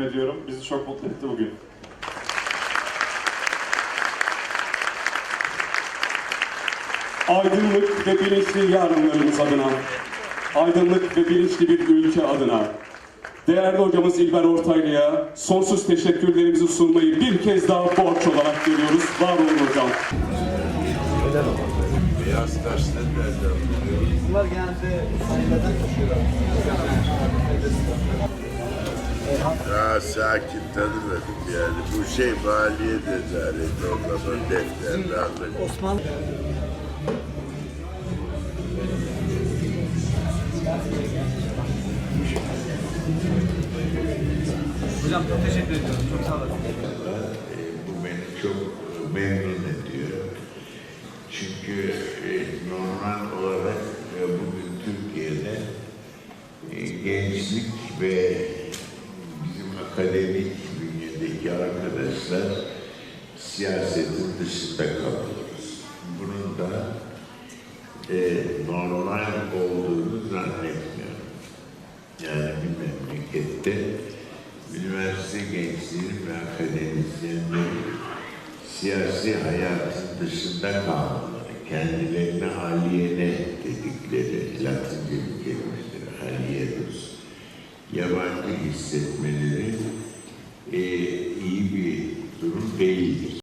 teşekkür ediyorum. Bizi çok mutlu etti bugün. Aydınlık ve bilinçli yarınlarımız adına, aydınlık ve bilinçli bir ülke adına, değerli hocamız İlber Ortaylı'ya sonsuz teşekkürlerimizi sunmayı bir kez daha borç olarak görüyoruz. Var olun hocam. Beyaz buluyoruz? Bunlar genelde sahillerden taşıyorlar. Daha sakin tanımadım yani. Bu şey maliye nezareti o zaman defterle aldık. Osmanlı Hocam çok teşekkür ediyorum. Çok sağ olun. E, bu beni çok memnun ediyor. Çünkü e, normal olarak e, bugün Türkiye'de e, gençlik ve akademik bünyedeki arkadaşlar siyasetin dışında kalıyoruz. Bunun da e, normal olduğunu zannetmiyorum. Yani bir memlekette üniversite gençliğinin ve akademisyenlerin siyasi hayatın dışında kalmaları, kendilerine aliyene dedikleri Latince yabancı hissetmeleri e, iyi bir durum değildir.